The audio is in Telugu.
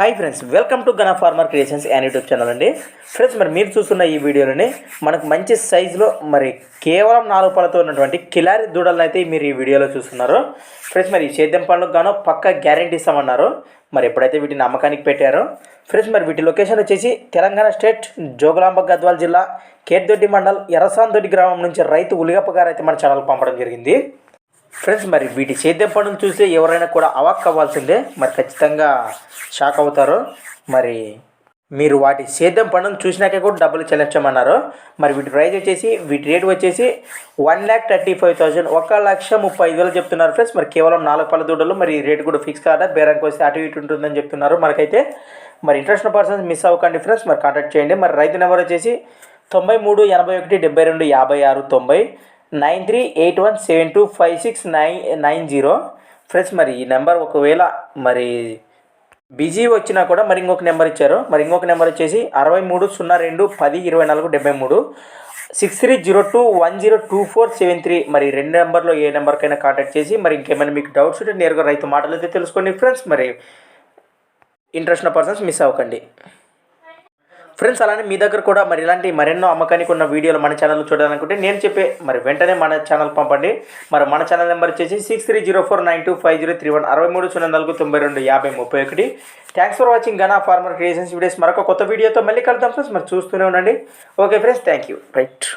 Hi friends welcome to Gana farmer creations and YouTube channel అండి. ఫ్రెండ్స్ మరి మీరు చూస్తున్న ఈ వీడియోలోని మనకు మంచి సైజులో మరి కేవలం నాలుగు పళ్ళతో ఉన్నటువంటి కిలారి దూడలను అయితే మీరు ఈ వీడియోలో చూస్తున్నారు. ఫ్రెండ్స్ మరి ఈ సేద్యం పనులకు గాను పక్క గ్యారంటీ ఇస్తామన్నారు. మరి ఎప్పుడైతే వీటిని అమ్మకానికి పెట్టారో. ఫ్రెండ్స్ మరి వీటి లొకేషన్ వచ్చేసి తెలంగాణ స్టేట్ జోగులాంబ గద్వాల్ జిల్లా కేర్దొడ్డి మండల్ ఎర్రసాందొడ్డి గ్రామం నుంచి రైతు ఉలిగప్ప గారు అయితే మన ఛానల్ పంపడం జరిగింది. ఫ్రెండ్స్ మరి వీటి సేద్యం పనులు చూస్తే ఎవరైనా కూడా అవాక్ అవ్వాల్సిందే. మరి ఖచ్చితంగా షాక్ అవుతారు. మరి మీరు వాటి సేద్యం పనులు చూసినాకే కూడా డబ్బులు చెల్లించమన్నారు. మరి వీటి ప్రైస్ వచ్చేసి వీటి రేట్ వచ్చేసి one lakh thirty five thousand ఒక లక్ష ముప్పై ఐదు వేలు చెప్తున్నారు ఫ్రెండ్స్ మరి కేవలం నాలుగు పళ్ళ దూడలు మరి రేట్ కూడా ఫిక్స్ కాదా? బేరానికి వస్తే అటు ఇటు ఉంటుందని చెప్తున్నారు మనకైతే. మరి ఇంట్రెస్ట్ పర్సన్స్ మిస్ అవ్వకండి ఫ్రెండ్స్ మరి కాంటాక్ట్ చేయండి. మరి రైతు నెంబర్ వచ్చేసి తొంభై మూడు ఎనభై ఒకటి డెబ్బై రెండు యాభై ఆరు తొంభై. Nine three eight one seven two five six nine nine zero. Friends మరి ఈ నెంబర్ ఒకవేళ మరి బిజీ వచ్చినా కూడా మరి ఇంకొక నెంబర్ ఇచ్చారు. మరి ఇంకొక నెంబర్ వచ్చేసి అరవై మూడు సున్నా రెండు పది ఇరవై నాలుగు డెబ్బై మూడు. Six three zero two one zero two four seven three మరి రెండు నెంబర్లో ఏ నెంబర్కైనా కాంటాక్ట్ చేసి మరి ఇంకేమైనా మీకు డౌట్స్ ఉంటే నేరుగా రైతు మాటలు అయితే తెలుసుకోండి ఫ్రెండ్స్ మరి ఇంట్రెస్ట్ ఉన్న పర్సన్స్ మిస్ అవ్వకండి. ఫ్రెండ్స్ అలానే మీ దగ్గర కూడా మరి ఇలాంటి మరెన్నో అమ్మకానికి ఉన్న వీడియోలు మన ఛానల్ చూడాలనుకుంటే నేను చెప్పే మరి వెంటనే మన ఛానల్ పంపండి. మరి మన ఛానల్ నెంబర్ వచ్చేసి six three zero four nine two five zero three one అరవై మూడు సున్నా నాలుగు తొంభై రెండు యాభై ముప్పై ఒకటి thanks for watching Gana farmer creations videos మరొక కొత్త వీడియోతో మళ్ళీ కలుద్దాం ఫ్రెండ్స్ మరి చూస్తూనే ఉండండి. Okay friends thank you right